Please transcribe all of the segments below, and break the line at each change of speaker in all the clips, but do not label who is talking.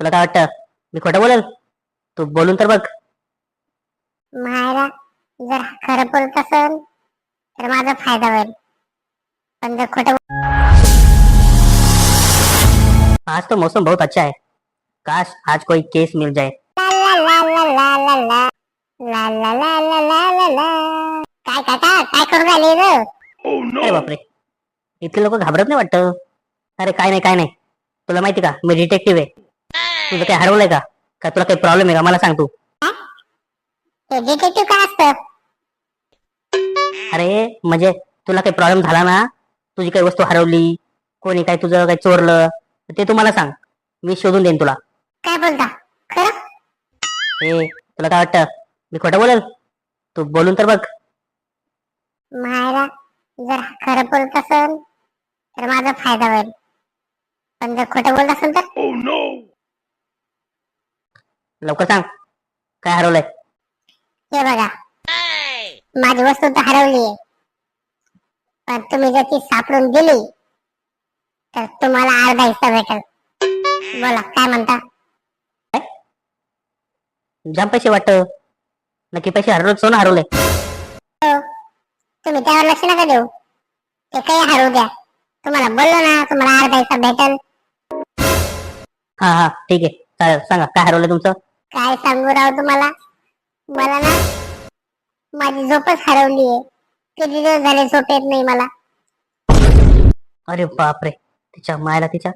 तुला काय वाटतं मी खोटं बोलेल तू बोलून तर बघ
मायरा जर खरं बोलत असेल तर माझा फायदा होईल पण जर खोट
आज तो मौसम बहुत अच्छा है काश आज कोई केस मिल जाए
काय काका काय रे?
अरे बापरे लोक घाबरत नाही वाटत अरे काय नाही काय नाही तुला माहिती का मी डिटेक्टिव्ह आहे तुझं काही हरवलंय का? का तुला काही प्रॉब्लेम आहे का? मला सांग तू.
ते डिटेक्टिव्ह काय असतं?
अरे म्हणजे तुला काही प्रॉब्लेम झाला ना? तुझी काही वस्तू हरवली? कोणी काही तुझं काही चोरलं? तर ते तू मला सांग. मी शोधून देईन तुला.
काय बोलता? खरं?
ए तुला काय वाटतं? मी खोटं बोलेल? तू बोलून तर बघ.
मायरा जर खरं बोलत असेल तर माझा फायदा होईल. पण जर खोटं बोलत असेल तर?
लवकर सांग. काय हरवलंय?
हे बघा. माझी वस्तू तर हरवली पण तुम्ही जर ती सापडून दिली तर तुम्हाला अर्धा हिस्सा भेटेल. बोला काय म्हणता?
जाम पैसे वाटतं. नक्की पैसे हरवले सोनं हरवलंय.
हो. तुम्ही त्यावर लक्ष नका देऊ. ते काही हरवू द्या. तुम्हाला बोललो ना तुम्हाला अर्धा हिस्सा भेटेल.
हा हा ठीक आहे. चालेल सांगा. काय हरवलंय तुमचं?
काय सांगू राव तुम्हाला? मला ना माझी झोपच हरवली आहे किती दिवस झाले झोप येत नाही मला.
अरे बापरे तिच्या मायला तिच्या.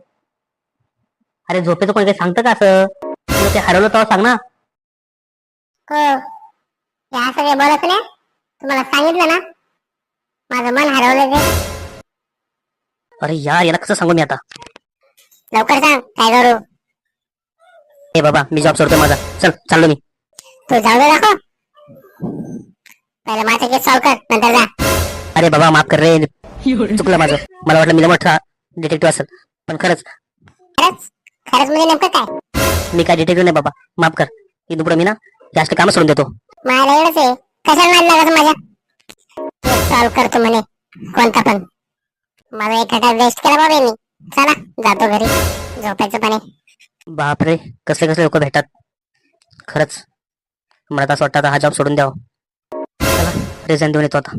अरे झोपेचं कोणी काही सांगतं का असं? तुला ते हरवलं तेव्हा सांग ना.
हो. या सगळे बोलत नाही. तुम्हाला सांगितलं ना. माझं मन हरवलं ते.
अरे यार याला कसं सांगू मी आता?
लवकर सांग. काय करू?
ए बाबा मी जॉब सोडतोय माझा. चल चाललो मी.
तू जाऊ दे दाखव. पहिले माझं केस सॉल्व कर नंतर जा.
अरे बाबा माफ कर रे. चुकलं माझं. मला वाटलं मी मोठा डिटेक्टिव्ह असेल पण खरंच.
खरंच? खरंच म्हणजे नेमकं काय?
मी काय डिटेक्टिव्ह नाही बाबा. माफ कर. इथून पुढे मी ना जास्त काम सोडून देतो.
मला एवढंच आहे. कशाला नाही लागत माझ्या? सॉल्व करतो म्हणे. कोणता पण. माझा एक घंटा वेस्ट केला बाबा मी. चला जातो घरी. झोपायचं पाणी.
बापरे कसले कसले लोक भेटतात. खरंच. मला असं वाटतं हा जॉब सोडून द्यावा. चला रिझाईन देऊन येतो आता.